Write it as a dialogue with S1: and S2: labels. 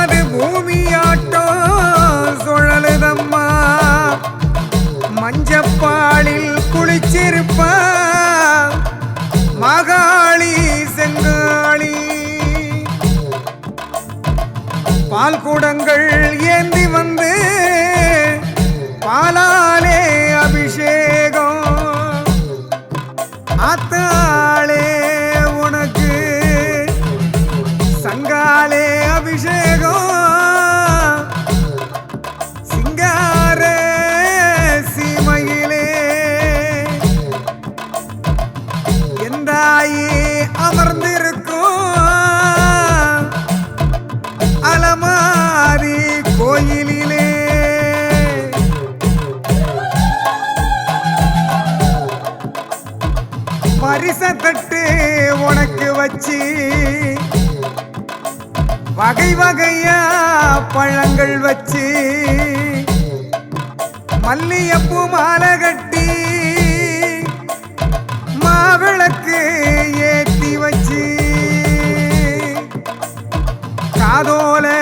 S1: காது பூமியாட்டோ சுழலுதம்மா. மஞ்சப்பாளில் குளிச்சிருப்பா. மகாளி செங்காளி. பால் கூடங்கள் ஏந்தி வந்து பாலாலே அபிஷேகம். ஆத்தாளே அமர்ந்திருக்கும் அலமாரி கோயிலிலே. பரிசத்தட்டு உனக்கு வச்சு வகை வகையா பழங்கள் வச்சு மல்லியப்பூ மாலை கட்டி I don't know.